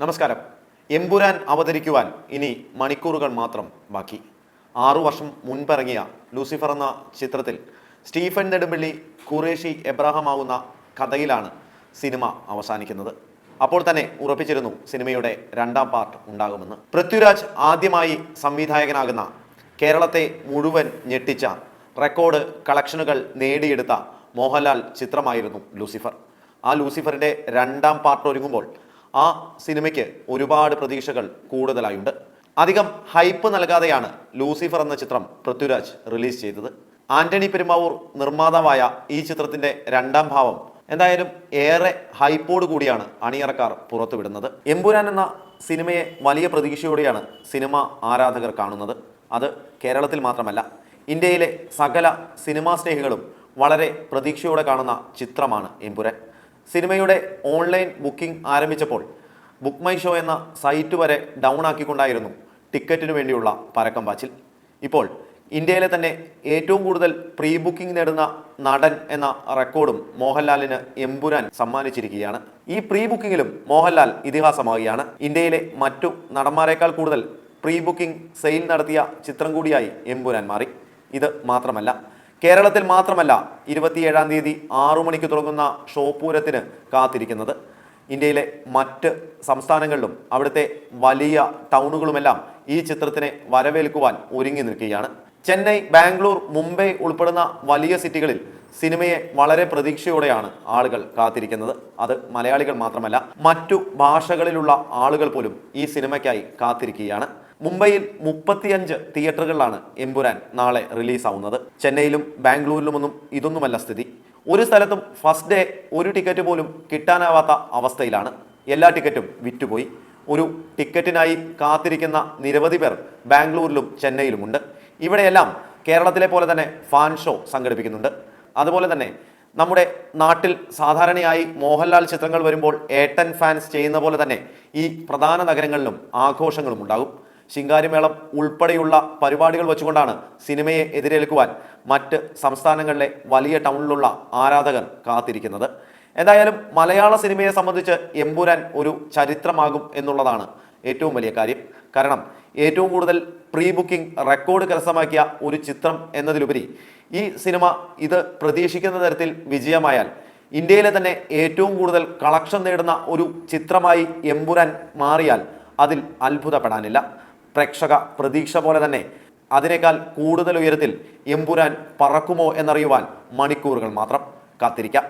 നമസ്കാരം. എമ്പുരാൻ അവതരിക്കുവാൻ ഇനി മണിക്കൂറുകൾ മാത്രം ബാക്കി. ആറു വർഷം മുൻപിറങ്ങിയ ലൂസിഫർ എന്ന ചിത്രത്തിൽ സ്റ്റീഫൻ നെടുമ്പള്ളി ഖുറേഷി എബ്രാഹാം ആവുന്ന കഥയിലാണ് സിനിമ അവസാനിക്കുന്നത്. അപ്പോൾ തന്നെ ഉറപ്പിച്ചിരുന്നു സിനിമയുടെ രണ്ടാം പാർട്ട് ഉണ്ടാകുമെന്ന്. പൃഥ്വിരാജ് ആദ്യമായി സംവിധായകനാകുന്ന കേരളത്തെ മുഴുവൻ ഞെട്ടിച്ച റെക്കോർഡ് കളക്ഷനുകൾ നേടിയെടുത്ത മോഹൻലാൽ ചിത്രമായിരുന്നു ലൂസിഫർ. ആ ലൂസിഫറിന്റെ രണ്ടാം പാർട്ട് ഒരുങ്ങുമ്പോൾ ആ സിനിമയ്ക്ക് ഒരുപാട് പ്രതീക്ഷകൾ കൂടുതലായുണ്ട്. അധികം ഹൈപ്പ് നൽകാതെയാണ് ലൂസിഫർ എന്ന ചിത്രം പൃഥ്വിരാജ് റിലീസ് ചെയ്തത്. ആന്റണി പെരുമാവൂർ നിർമ്മാതാവായ ഈ ചിത്രത്തിന്റെ രണ്ടാം ഭാവം എന്തായാലും ഏറെ ഹൈപ്പോട് കൂടിയാണ് അണിയറക്കാർ പുറത്തുവിടുന്നത്. എമ്പുരാൻ എന്ന സിനിമയെ വലിയ പ്രതീക്ഷയോടെയാണ് സിനിമ ആരാധകർ കാണുന്നത്. അത് കേരളത്തിൽ മാത്രമല്ല ഇന്ത്യയിലെ സകല സിനിമാ സ്നേഹികളും വളരെ പ്രതീക്ഷയോടെ കാണുന്ന ചിത്രമാണ് എമ്പുരാൻ. സിനിമയുടെ ഓൺലൈൻ ബുക്കിംഗ് ആരംഭിച്ചപ്പോൾ ബുക്ക് മൈ ഷോ എന്ന സൈറ്റ് വരെ ഡൗൺ ആക്കിക്കൊണ്ടായിരുന്നു ടിക്കറ്റിനു വേണ്ടിയുള്ള പരക്കം പാച്ചിൽ. ഇപ്പോൾ ഇന്ത്യയിലെ തന്നെ ഏറ്റവും കൂടുതൽ പ്രീ ബുക്കിംഗ് നേടുന്ന നടൻ എന്ന റെക്കോർഡും മോഹൻലാലിന് എമ്പുരാൻ സമ്മാനിച്ചിരിക്കുകയാണ്. ഈ പ്രീ ബുക്കിംഗിലും മോഹൻലാൽ ഇതിഹാസമാവുകയാണ്. ഇന്ത്യയിലെ മറ്റു നടന്മാരെക്കാൾ കൂടുതൽ പ്രീ ബുക്കിംഗ് സെയിൽ നടത്തിയ ചിത്രം കൂടിയായി എമ്പുരാൻ മാറി. ഇത് മാത്രമല്ല കേരളത്തിൽ മാത്രമല്ല ഇരുപത്തിയേഴാം തീയതി ആറു മണിക്ക് തുടങ്ങുന്ന ഷോപ്പൂരത്തിന് കാത്തിരിക്കുന്നത്. ഇന്ത്യയിലെ മറ്റ് സംസ്ഥാനങ്ങളിലും അവിടുത്തെ വലിയ ടൗണുകളുമെല്ലാം ഈ ചിത്രത്തിനെ വരവേൽക്കുവാൻ ഒരുങ്ങി നിൽക്കുകയാണ്. ചെന്നൈ ബാംഗ്ലൂർ മുംബൈ ഉൾപ്പെടുന്ന വലിയ സിറ്റികളിൽ സിനിമയെ വളരെ പ്രതീക്ഷയോടെയാണ് ആളുകൾ കാത്തിരിക്കുന്നത്. അത് മലയാളികൾ മാത്രമല്ല മറ്റു ഭാഷകളിലുള്ള ആളുകൾ പോലും ഈ സിനിമയ്ക്കായി കാത്തിരിക്കുകയാണ്. മുംബൈയിൽ മുപ്പത്തിയഞ്ച് തിയേറ്ററുകളിലാണ് എമ്പുരാൻ നാളെ റിലീസാവുന്നത്. ചെന്നൈയിലും ബാംഗ്ലൂരിലുമൊന്നും ഇതൊന്നുമല്ല സ്ഥിതി. ഒരു സ്ഥലത്തും ഫസ്റ്റ് ഡേ ഒരു ടിക്കറ്റ് പോലും കിട്ടാനാവാത്ത അവസ്ഥയിലാണ്. എല്ലാ ടിക്കറ്റും വിറ്റുപോയി. ഒരു ടിക്കറ്റിനായി കാത്തിരിക്കുന്ന നിരവധി പേർ ബാംഗ്ലൂരിലും ചെന്നൈയിലുമുണ്ട്. ഇവിടെയെല്ലാം കേരളത്തിലെ പോലെ തന്നെ ഫാൻ ഷോ സംഘടിപ്പിക്കുന്നുണ്ട്. അതുപോലെ തന്നെ നമ്മുടെ നാട്ടിൽ സാധാരണയായി മോഹൻലാൽ ചിത്രങ്ങൾ വരുമ്പോൾ ഏട്ടൻ ഫാൻസ് ചെയ്യുന്ന പോലെ തന്നെ ഈ പ്രധാന നഗരങ്ങളിലും ആഘോഷങ്ങളും ഉണ്ടാകും. ശിങ്കാരിമേളം ഉൾപ്പെടെയുള്ള പരിപാടികൾ വെച്ചുകൊണ്ടാണ് സിനിമയെ എതിരേൽക്കുവാൻ മറ്റ് സംസ്ഥാനങ്ങളിലെ വലിയ ടൗണിലുള്ള ആരാധകർ കാത്തിരിക്കുന്നത്. എന്തായാലും മലയാള സിനിമയെ സംബന്ധിച്ച് എമ്പുരാൻ ഒരു ചരിത്രമാകും എന്നുള്ളതാണ് ഏറ്റവും വലിയ കാര്യം. കാരണം ഏറ്റവും കൂടുതൽ പ്രീ ബുക്കിംഗ് റെക്കോർഡ് കരസ്ഥമാക്കിയ ഒരു ചിത്രം എന്നതിലുപരി ഈ സിനിമ ഇത് പ്രതീക്ഷിക്കുന്ന തരത്തിൽ വിജയമായാൽ ഇന്ത്യയിലെ തന്നെ ഏറ്റവും കൂടുതൽ കളക്ഷൻ നേടുന്ന ഒരു ചിത്രമായി എമ്പുരാൻ മാറിയാൽ അതിൽ അത്ഭുതപ്പെടാനില്ല. പ്രേക്ഷക പ്രതീക്ഷ പോലെ തന്നെ അതിനേക്കാൾ കൂടുതൽ ഉയരത്തിൽ എമ്പുരാൻ പറക്കുമോ എന്നറിയുവാൻ മണിക്കൂറുകൾ മാത്രം കാത്തിരിക്കാം.